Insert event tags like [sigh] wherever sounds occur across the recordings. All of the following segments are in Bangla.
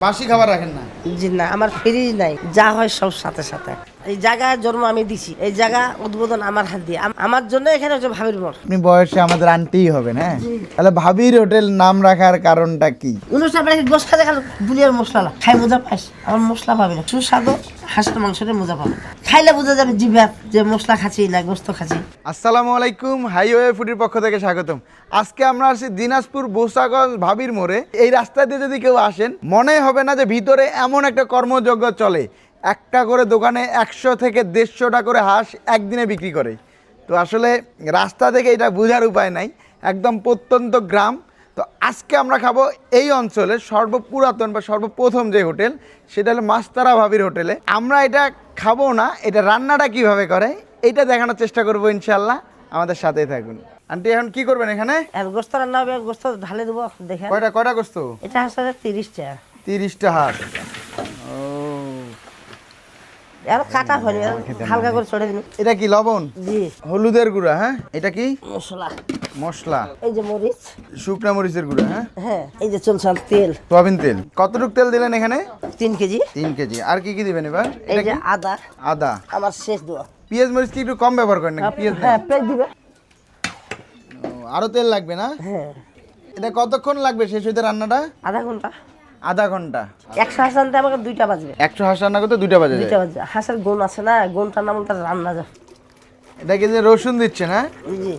বাসি খাবার রাখেন না? জি না আমার ফ্রিজ নাই যা হয় সব সাথে সাথে। এই জায়গায় জন্ম আমি দিছি। এই জায়গা উদ্বোধন আমার হাত দিয়ে। আমার জন্য এখানে হচ্ছে ভাবির মোড়। আপনি বয়সে আমাদের আন্টিই হবেন হ্যাঁ? তাহলে ভাবির হোটেল নাম রাখার কারণটা কি? অনুষ্ঠান বাড়ি খাতে গেল বুলিয়ার মশলা। খাই মজা পাইস। আমার মশলা পাবি না। সুস্বাদু হাঁসের মাংসের মজা পাবি। খাইলে বোঝা যাবে জিভে যে মশলা খাচ্ছি না গোস্ত খাচ্ছি। আসসালামু আলাইকুম হাইওয়ে ফুডির পক্ষ থেকে স্বাগতম। আজকে আমরা আসছি দিনাজপুর বোসাগঞ্জ ভাবির মোড়ে। এই রাস্তা দিয়ে যদি কেউ আসেন মনে হবে না যে ভিতরে এমন একটা কর্মযজ্ঞ চলে। একটা করে দোকানে একশো থেকে দেড়শোটা করে হাঁস একদিনে বিক্রি করে। তো আসলে রাস্তা থেকে এটা বোঝার উপায় নাই একদম প্রত্যন্ত গ্রাম। তো আজকে আমরা খাব এই অঞ্চলের সর্বপুরাতন বা সর্বপ্রথম যে হোটেল সেটা হলো মাস্তারা ভাবির হোটেলে। আমরা এটা খাব না এটা রান্নাটা কীভাবে করে এটা দেখানোর চেষ্টা করব ইনশাল্লাহ আমাদের সাথেই থাকুন। আন্টি এখন কি করবেন এখানে? আর গোস্ত রান্না হবে এক গোস্ত ঢালে দেবো দেখে কয়টা কয়টা করছ এটা তিরিশ টাকা তিরিশটা হাত ও আর কাটা হয়নি হালকা করে দিন এটা কি লবণ? জি। হলুদের গুঁড়া হ্যাঁ? এটা কি? মশলা। মশলা। এই যে মরিচ। শুকনা মরিচের গুঁড়া হ্যাঁ? হ্যাঁ এই যে চলছান তেল। সোয়াবিন তেল। কতটুক তেল দিলেন এখানে? তিন কেজি। তিন কেজি। আর কি কি দিবেন এবার? এই এটা যে কি? আদা। আদা। আমার শেষ দেওয়া পেঁয়াজ মরিচ কি একটু কম ব্যবহার করেন পেঁয়াজ হ্যাঁ পেঁয়াজ দিবে। আরও তেল লাগবে না? হ্যাঁ। এটা কতক্ষণ লাগবে শেষ হইতে রান্নাটা? আধা ঘণ্টা। আধা ঘণ্টা। একশো হাঁস আনতে আমাকে দুইটা বাজবে। একশো হাঁস রান্না করতে দুইটা বাজে দুইটা বাজবে হাঁসের গুণ আছে না গুণটার নাম তার রান্না যা এটা কি যে রসুন দিচ্ছেন হ্যাঁ? জি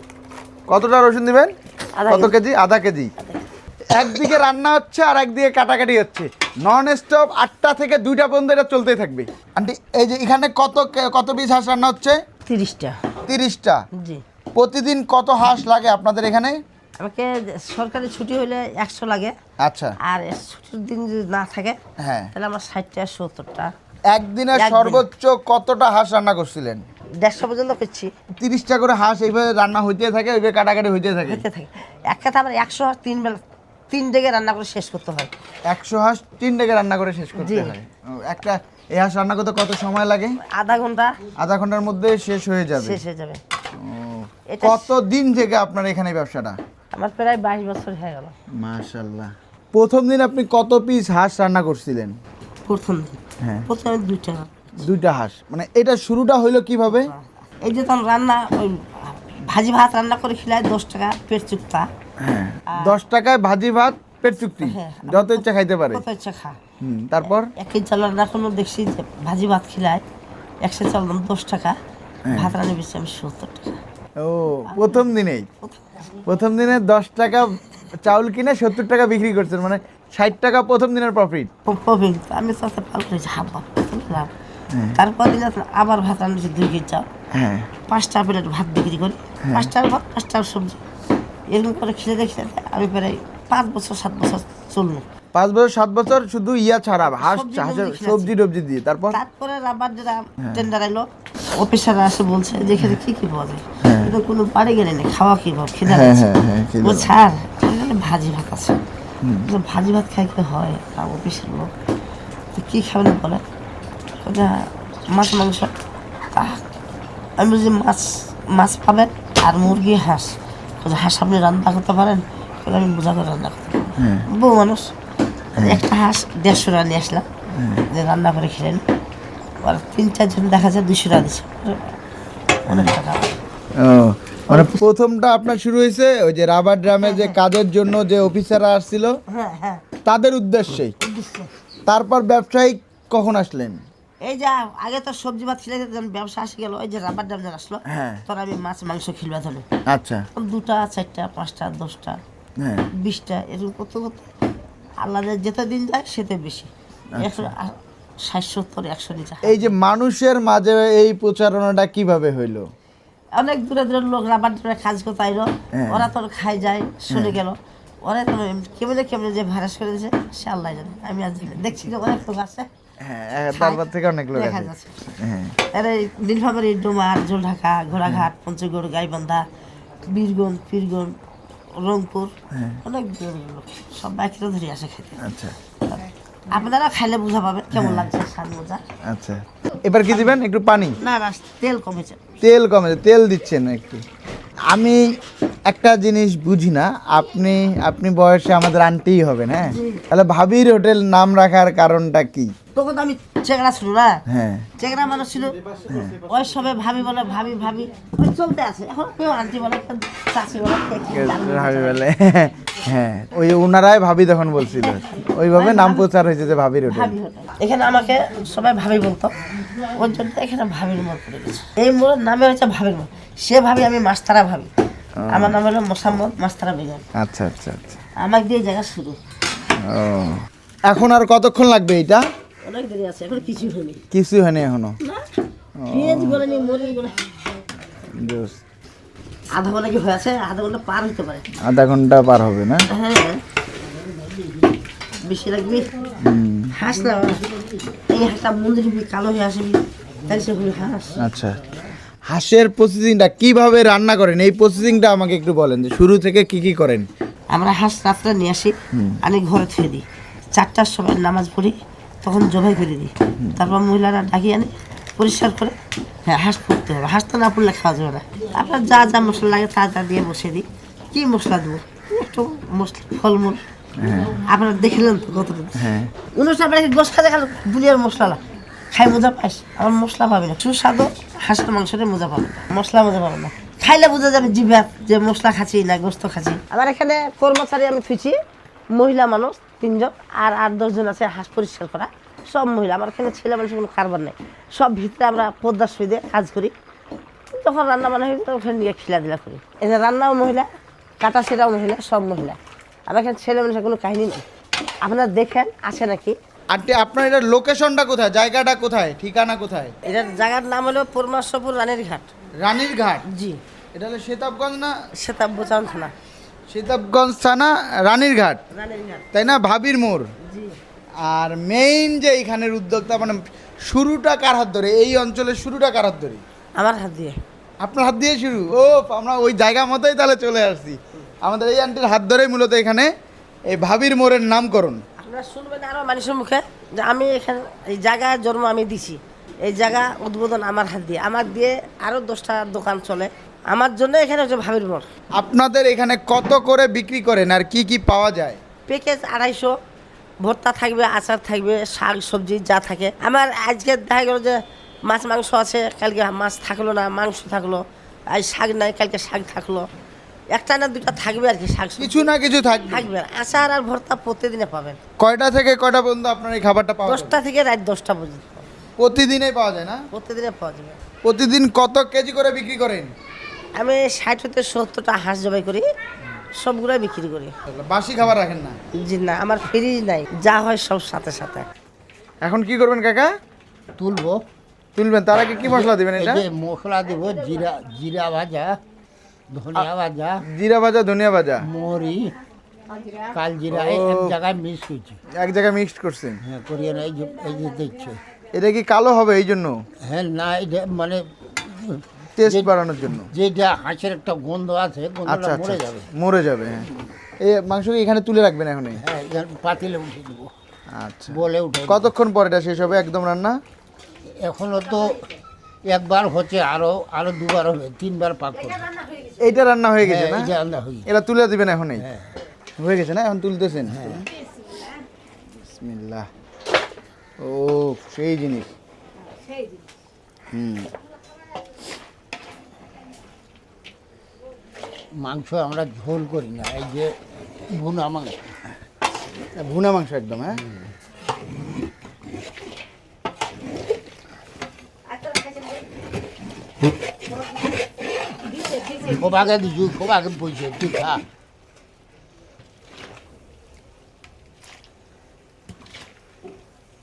কতটা রসুন দিবেন? কত কেজি। আধা কেজি। একদিকে রান্না হচ্ছে আর একদিকে কাটাকাটি হচ্ছে। নন স্টপ আটটা থেকে দুইটা পর্যন্ত এটা চলতেই থাকবে। আন্টি এই যে এখানে কত কত পিস হাঁস রান্না হচ্ছে? তিরিশটা। তিরিশটা। জি। প্রতিদিন কত হাঁস লাগে আপনাদের এখানে? আমাকে সরকারি ছুটি হলে একশো লাগে। আচ্ছা। আর ছুটির দিন যদি না থাকে হ্যাঁ। তাহলে আমার ষাটটা সত্তরটা। একদিনে। সর্বোচ্চ কতটা হাঁস রান্না করছিলেন? দেড়শো পর্যন্ত করছি। তিরিশটা করে হাঁস এইভাবে রান্না হইতে থাকে ওইভাবে কাটাকাটি হইতে থাকে? হতে থাকে। এক কথা আমার একশো হাঁস তিন বেলা তিন ডেকে রান্না করে শেষ করতে হয়। একশো হাঁস তিন ডেকে রান্না করে শেষ করতে। হয়। একটা এই হাঁস রান্না করতে কত সময় লাগে? আধা ঘণ্টা। আধা ঘণ্টার মধ্যে শেষ হয়ে যাবে। শেষ হয়ে যাবে। কত দিন থেকে আপনার এখানে ব্যবসাটা? আমার প্রায় বাইশ বছর হয়ে গেল। মাশাল্লাহ প্রথম দিন আপনি কত পিস হাঁস রান্না করছিলেন? প্রথম দিন। হ্যাঁ। প্রথমে দুইটা দুইটা হাঁস। মানে এটা শুরুটা হইল কীভাবে? এই যে তখন রান্না ওই ভাজি ভাত রান্না করে খিলাই দশ টাকা পেট চুক্তা। হ্যাঁ। দশ টাকায় ভাজি ভাত পেট চুক্তি। হ্যাঁ। যত ইচ্ছা খাইতে পারে। কত ইচ্ছা খা। হুম তারপর? এক কেজি চাল রান্না কোনো দেখছি যে ভাজি ভাত খিলায় একশো চাল দাম দশ টাকা। ভাত রান্না বেশি আমি সত্তর টাকা। ও প্রথম দিনেই? প্রথম দিনে দশ টাকা চাউল কিনে সত্তর টাকা বিক্রি করছেন মানে ষাট টাকা প্রথম দিনের প্রফিট প্রবীণ আমি পাল করেছি হাফ তারপর দিন আবার ভাত রান্না দুই কেজি চাল হ্যাঁ। পাঁচটা প্লেট ভাত বিক্রি করি। পাঁচটার ভাত পাঁচটার সবজি। এরকম করে খেতে খেতে আমি প্রায় পাঁচ বছর সাত বছর চলল পাঁচ বছর সাত বছর শুধু ইয়া ছাড়া হাঁস সবজি হাঁসের টবজি সবজি টবজি দিয়ে। তারপর? তারপরে রাবার যেটা টেন্ডার এলো অফিসাররা আসে বলছে যে এখানে কি কি পাওয়া যায়? কিন্তু কোনো বাড়ি গেলে নেই খাওয়া কি পাবো খিদা হ্যাঁ, হ্যাঁ, হ্যাঁ, ও ছাড় ভাজি ভাত আছে। ভাজি ভাত খাই কি হয়? আর অফিসের লোক। তো কি খাবেন বলে? ওটা মাছ মাংস। আমি বলছি মাছ মাছ পাবেন আর মুরগি হাঁস। হাঁস আপনি রান্না করতে পারেন? আমি বোঝা করে রান্না করতে পারি হ্যাঁ। বউ মানুষ। একটা হাঁস দেড়শো টাকা নিয়ে আসলাম। যে রান্না করে খেলেন। আর তিন চারজন দেখা যায় দুশো টাকা দিচ্ছে। অনেক টাকা। মানে প্রথমটা আপনার শুরু হয়েছে ওই যে রাবার ড্রামে যে কাজের জন্য যে অফিসাররা আসছিল হ্যাঁ হ্যাঁ। তাদের উদ্দেশ্য। তারপর ব্যবসায়িক কখন আসলেন? এই যে আগে তো সবজি ভাত খেলে যখন ব্যবসা আসে গেল ওই যে রাবার ডাম যখন আসলো হ্যাঁ। তখন আমি মাছ মাংস খেলবা ধরো। আচ্ছা। দুটা চারটা পাঁচটা দশটা হ্যাঁ। বিশটা এরকম করতে করতে আল্লাহ যেতে দিন যায় সেতে বেশি। একশো আ- ষাট সত্তর একশো নিচে এই যে মানুষের মাঝে এই প্রচারণাটা কীভাবে হইল? অনেক দূরে দূরের লোক রাবার ড্রামে কাজ আইলো। হ্যাঁ। ওরা তোর খাই যায় শুনে গেল। ওরা তো কেমনে কেমনে যে ভাইরাস করে দিয়েছে সে আল্লাহ জানে। আমি না। দেখছি যে অনেক লোক আছে। হ্যাঁ হ্যাঁ। নীলফামারী ডোমার ঘোড়াঘাট পঞ্চগড় গাইবান্ধা বীরগঞ্জ পীরগঞ্জ রংপুর হ্যাঁ। অনেক সব বাইকের ধরে আসে খেতে। আচ্ছা। আপনারা খাইলে বোঝা পাবেন। কেমন লাগছে স্বাদ মজা? আচ্ছা। এবার কি দিবেন? একটু পানি? না না তেল কমেছে তেল কমেছে তেল দিচ্ছেন একটু। আমি একটা জিনিস বুঝি না আপনি আপনি বয়সে আমাদের আনতেই হবেন হ্যাঁ? তাহলে ভাবির হোটেল নাম রাখার কারণটা কি? তখন তো আমি চেংড়া ছিল না? হ্যাঁ। চেংড়া মানুষ ছিল। ওই সবে ভাবি বলে ভাবি ভাবি চলতে আছে। এখন কেউ আন্টি বলে চাষি বলে না। ভাবি বলে হ্যাঁ। ওই ওনারাই ভাবি তখন বলছিল। ওইভাবে নাম প্রচার হয়েছে যে ভাবির হোটেল। এখানে আমাকে সবাই ভাবি বলতো। ওর জন্য এখানে ভাবির মোড় পড়ে গেছে। এই মোড়ের নামে হচ্ছে ভাবির মোড়। সে ভাবি আমি মাস্তারা ভাবি। আমার নাম হলো মোসাম্মদ মাস্তারা বেগম আচ্ছা আচ্ছা আচ্ছা। আমার দিয়ে জায়গা শুরু। ও। এখন আর কতক্ষণ লাগবে এটা? অনেক দেরি আছে এখন কিছু হয়নি। কিছু হয়নি এখনও? পেঁয়াজ বলে নি মরিচ বলে আধা ঘণ্টা কি হয়ে আছে? আধা ঘণ্টা পার হতে পারে। আধা ঘণ্টা পার হবে না? হ্যাঁ। বেশি লাগবে? হুম, হাঁস না এই হাঁসটা মন্দির কালো হয়ে আসবি তাই সে হলো হাঁস। আচ্ছা। হাঁসের প্রসেসিংটা কীভাবে রান্না করেন? এই প্রসেসিংটা আমাকে একটু বলেন যে শুরু থেকে কি কি করেন? আমরা হাঁস রাত্রে নিয়ে আসি আনি ঘরে থুয়ে দিই। চারটার সময় নামাজ পড়ি তখন জবাই করে দিই। তারপর মহিলারা ডাকিয়ে আনি পরিষ্কার করে হ্যাঁ হাঁস পড়তে হবে। হাঁস তো না পড়লে খাওয়া যাবে না। আপনার যা যা মশলা লাগে তা তা দিয়ে বসে দিই। কী মশলা দেবো? একটু মশলা ফলমূল। আপনারা দেখলেন তো কতটা হ্যাঁ। অনুষ্ঠান আপনাকে গোস খাতে খালো বুলিয়ার মশলা খাই মজা পাইস আমার মশলা পাবি না। সুস্বাদু হাঁসের মাংসটা মজা পাবে না। মশলা মজা পাবে না। খাইলে বোঝা যাবে জিভে যে মশলা খাচ্ছি না, গোস্ত খাচ্ছি আমার এখানে কর্মচারী আমি থুইছি, মহিলা মানুষ তিনজন আর আট দশজন আছে হাঁস পরিষ্কার করা সব মহিলা। আমার এখানে ছেলে মানুষের কোনো কারবার নেই। সব ভিতরে আমরা পদ্মার দিয়ে কাজ করি। যখন রান্না বান্না হয়ে তখন নিয়ে খিলা দিলা করি। এখানে রান্নাও মহিলা, কাটা সেটাও মহিলা, সব মহিলা। আমার এখানে ছেলে মানুষের কোনো কাহিনী নেই। আপনারা দেখেন, আছে নাকি? আন্টি আপনার এটা লোকেশনটা কোথায়? জায়গাটা কোথায়? ঠিকানা কোথায়? এটার জায়গার নাম হলো পরমাশ্বরপুর রানীর ঘাট রানীর ঘাট জি। এটা হলো সেতাবগঞ্জ না? বোচান থানা। সেতাবগঞ্জ থানা রানীর ঘাট রানীর ঘাট তাই না? ভাবির মোড়? জি। আর মেইন যে এইখানের উদ্যোক্তা মানে শুরুটা কার হাত ধরে? এই অঞ্চলের শুরুটা কার হাত ধরে? আমার হাত দিয়ে। আপনার হাত দিয়ে শুরু? ও আমরা ওই জায়গা মতোই তাহলে চলে আসছি। আমাদের এই আন্টির হাত ধরেই মূলত এখানে এই ভাবির মোড়ের নামকরণ। আপনারা শুনবেন আরও মানুষের মুখে যে আমি এখানে এই জায়গায় জন্ম আমি দিছি। এই জায়গা উদ্বোধন আমার হাত দিয়ে। আমার দিয়ে আরও দশটা দোকান চলে। আমার জন্য এখানে হচ্ছে ভাবির মোড়। আপনাদের এখানে কত করে বিক্রি করেন আর কি কি পাওয়া যায়? প্যাকেজ আড়াইশো ভর্তা থাকবে আচার থাকবে শাক সবজি যা থাকে। আমার আজকে দেখা গেল যে মাছ মাংস আছে কালকে মাছ থাকল না মাংস থাকল। আজ শাক নাই কালকে শাক থাকল। একটা না দুটা থাকবে আর কি শাক কিছু না কিছু থাকবে। থাকবে। আচার আর ভর্তা প্রতিদিনে পাবেন। কয়টা থেকে কয়টা পর্যন্ত আপনার এই খাবারটা পাওয়া যাবে? দশটা থেকে রাত দশটা পর্যন্ত। প্রতিদিনে পাওয়া যায় না? প্রতিদিনে পাওয়া যাবে। প্রতিদিন কত কেজি করে বিক্রি করেন? আমি ষাট হতে সত্তরটা হাঁস জবাই করি সবগুলোই বিক্রি করি। বাসি খাবার রাখেন না? জি না আমার ফ্রিজ নাই যা হয় সব সাথে সাথে। এখন কি করবেন কাকা? তুলবো। তুলবেন তার আগে কি মশলা দিবেন এটা? মশলা দেবো জিরা জিরা ভাজা ধনিয়া ভাজা। জিরা ভাজা ধনিয়া ভাজা। মরি কাল জিরা এক জায়গায় মিক্স করছি এক জায়গায় মিক্সড করছেন? হ্যাঁ করিয়ে না এই যে এই যে দেখছে এটা কি কালো হবে এই জন্য? হ্যাঁ না এটা মানে টেস্ট বাড়ানোর জন্য। যেটা হাঁসের একটা গন্ধ আছে আচ্ছা গন্ধটা আচ্ছা মরে যাবে। মরে যাবে হ্যাঁ। এই মাংস এখানে তুলে রাখবেন এখন হ্যাঁ পাতিলে উঠে দেবো। আচ্ছা। বলে উঠে কতক্ষণ পর এটা শেষ হবে? একদম রান্না? এখনও তো একবার হচ্ছে আরও আরও দুবার হবে তিনবার পাক করবে। এইটা রান্না হয়ে গেছে হ্যাঁ, না? রান্না হয়ে। এটা তুলে দিবেন এখনই? হ্যাঁ। হয়ে গেছে না? এখন তুলতেছেন? বিসমিল্লাহ। ও সেই জিনিস। হুম। মাংস আমরা ঝোল করি না এই যে ভুনা মাংস। ভুনা মাংস একদম হ্যাঁ? খুব আগে দিছু খুব আগে তুই খা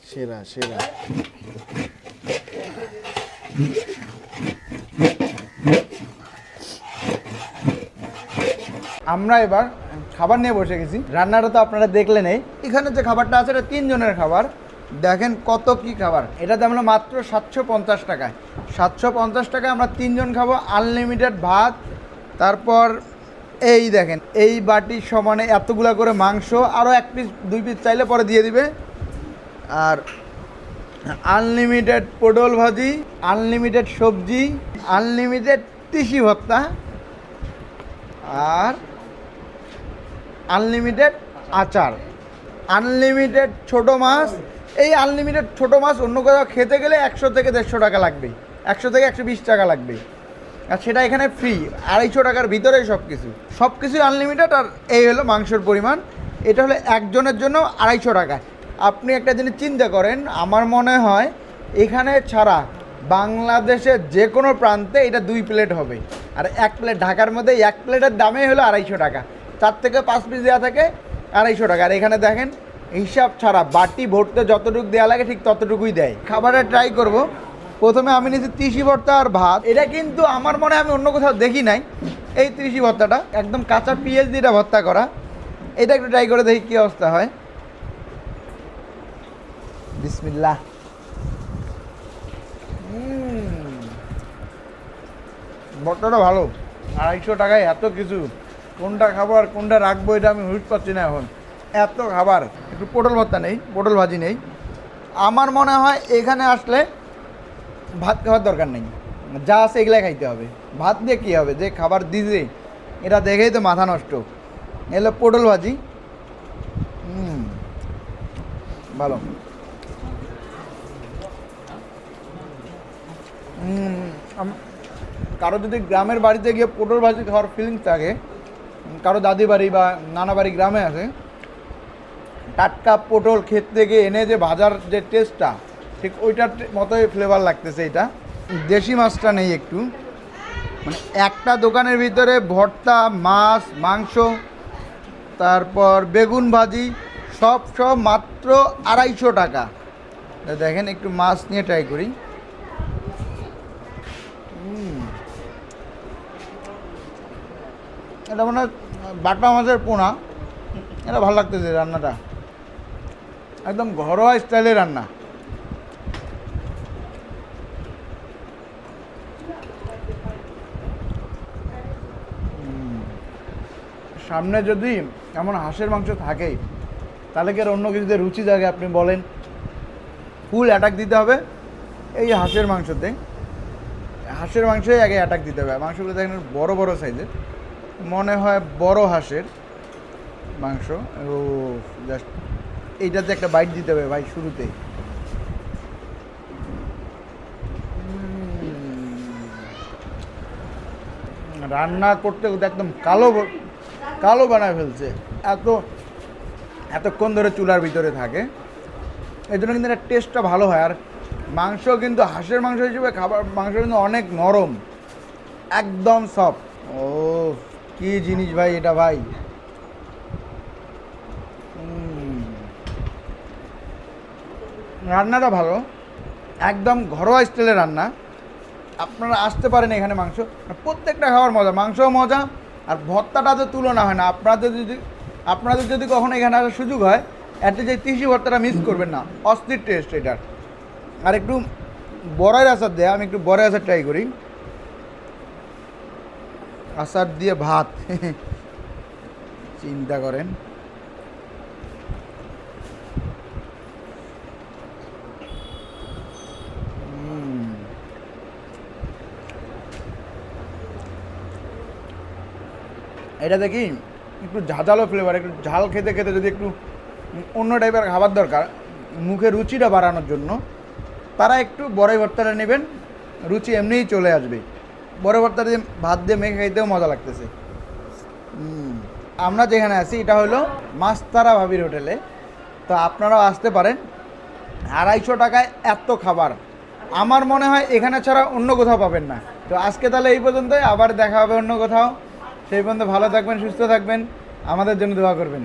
সেরা সেরা আমরা এবার খাবার নিয়ে বসে গেছি। রান্নাটা তো আপনারা দেখলেন এই এখানে যে খাবারটা আছে এটা তিনজনের খাবার। দেখেন কত কি খাবার। এটাতে আমরা মাত্র সাতশো পঞ্চাশ টাকায়। সাতশো পঞ্চাশ টাকায় আমরা তিনজন খাব আনলিমিটেড ভাত তারপর এই দেখেন, এই বাটির সমানে এতগুলা করে মাংস আরও এক পিস দুই পিস চাইলে পরে দিয়ে দিবে। আর আনলিমিটেড পটল ভাজি আনলিমিটেড সবজি আনলিমিটেড তিসি ভত্তা আর আনলিমিটেড আচার। আনলিমিটেড ছোট মাছ, এই আনলিমিটেড ছোট মাছ অন্য কোথাও খেতে গেলে একশো থেকে দেড়শো টাকা লাগবে একশো থেকে একশো বিশ টাকা লাগবে আর সেটা এখানে ফ্রি আড়াইশো টাকার ভিতরেই সব কিছু সব কিছুই আনলিমিটেড আর এই হলো মাংসের পরিমাণ। এটা হলো একজনের জন্য আড়াইশো টাকা। আপনি একটা জিনিস চিন্তা করেন, আমার মনে হয় এখানে ছাড়া বাংলাদেশের যে কোনো প্রান্তে এটা দুই প্লেট হবে। আর এক প্লেট ঢাকার মধ্যে এক প্লেটের দামে হলো আড়াইশো টাকা। চার থেকে পাঁচ পিস দেওয়া থাকে, আড়াইশো টাকা। আর এখানে দেখেন, হিসাব ছাড়া বাটি, ভরতে যতটুকু দেওয়া লাগে ঠিক ততটুকুই দেয়। খাবারে ট্রাই করব। প্রথমে আমি নিয়েছি তিসি ভর্তা আর ভাত। এটা কিন্তু আমার মনে আমি অন্য কোথাও দেখি নাই। এই তিসি ভর্তাটা, একদম কাঁচা পিঁয়াজ দিয়ে ভর্তা করা। এটা একটু ট্রাই করে দেখি কী অবস্থা হয়। বিসমিল্লাহ। উম। ভর্তাটা ভালো। আড়াইশো টাকায় এত কিছু। কোনটা খাব আর কোনটা রাখব এটা আমি হুট পাচ্ছি না এখন। এত খাবার। একটু পটল ভর্তা নেই, পটল ভাজি নেই। আমার মনে হয় এখানে আসলে ভাত খাওয়ার দরকার নেই। যা আছে এগুলাই খাইতে হবে। ভাত দিয়ে কী হবে? যে খাবার দিছে, এটা দেখেই তো মাথা নষ্ট। এলো পটল ভাজি। হুম, ভালো। কারও যদি গ্রামের বাড়িতে গিয়ে পটল ভাজি খাওয়ার ফিলিংস থাকে, কারও দাদি বাড়ি বা নানা বাড়ি গ্রামে আছে, টাটকা পটল ক্ষেত থেকে এনে যে ভাজার যে টেস্টটা ঠিক ওইটার মতোই ফ্লেভার লাগতেছে এটা। দেশি মাছটা নেই একটু। মানে একটা দোকানের ভিতরে ভর্তা, মাছ, মাংস, তারপর বেগুন ভাজি, সব সব মাত্র আড়াইশো টাকা। দেখেন একটু মাছ নিয়ে ট্রাই করি। এটা মনে হয় বাটা মাছের পোনা। এটা ভালো লাগতেছে রান্নাটা। একদম ঘরোয়া স্টাইলের রান্না। সামনে যদি এমন হাঁসের মাংস থাকে তাহলে কি আর অন্য কিছুতে রুচি জাগে? আপনি বলেন। ফুল অ্যাটাক দিতে হবে এই হাঁসের মাংসতে। হাঁসের মাংসই আগে অ্যাটাক দিতে হবে। মাংসগুলো দেখেন বড় বড় সাইজের মনে হয় বড় হাঁসের মাংস। ও জাস্ট এইটাতে একটা বাইট দিতে হবে ভাই শুরুতে। রান্না করতে একদম কালো কালো বানায় ফেলছে। এত, এতক্ষণ ধরে চুলার ভিতরে থাকে। এই জন্য কিন্তু এটা টেস্টটা ভালো হয়। আর মাংস কিন্তু, হাঁসের মাংস হিসেবে খাবার, মাংস কিন্তু অনেক নরম। একদম সফট ও, কি জিনিস ভাই এটা ভাই। রান্নাটা ভালো। একদম ঘরোয়া স্টাইলের রান্না। আপনারা আসতে পারেন এখানে মাংস। প্রত্যেকটা খাওয়ার মজা। মাংসও মজা আর ভর্তাটা তো তুলনা হয় না। আপনাদের যদি আপনাদের যদি কখনো এখানে আসার সুযোগ হয় এতে যে তিসি ভর্তাটা মিস করবেন না। অস্থির টেস্ট এটা আর একটু বড়াইয়ের আচার দেয়, আমি একটু বড়াই আচার ট্রাই করি। আচার দিয়ে ভাত। [laughs] চিন্তা করেন। এটা দেখি একটু ঝাঁঝালো ফ্লেভার একটু ঝাল খেতে খেতে যদি একটু অন্য টাইপের খাবার দরকার, মুখে রুচিটা বাড়ানোর জন্য, তারা একটু বড়াই ভর্তাটা নেবেন, রুচি এমনিই চলে আসবে। বড় ভর্তা দিয়ে ভাত দিয়ে মেখে খাইতেও মজা লাগতেছে। আমরা যেখানে আছি, এটা হলো মাস্তারা ভাবির হোটেলে। তো আপনারাও আসতে পারেন। আড়াইশো টাকায় এত খাবার। আমার মনে হয় এখানে ছাড়া অন্য কোথাও পাবেন না। তো আজকে তাহলে এই পর্যন্তই। আবার দেখা হবে অন্য কোথাও। সেই পর্যন্ত ভালো থাকবেন সুস্থ থাকবেন। আমাদের জন্য দোয়া করবেন।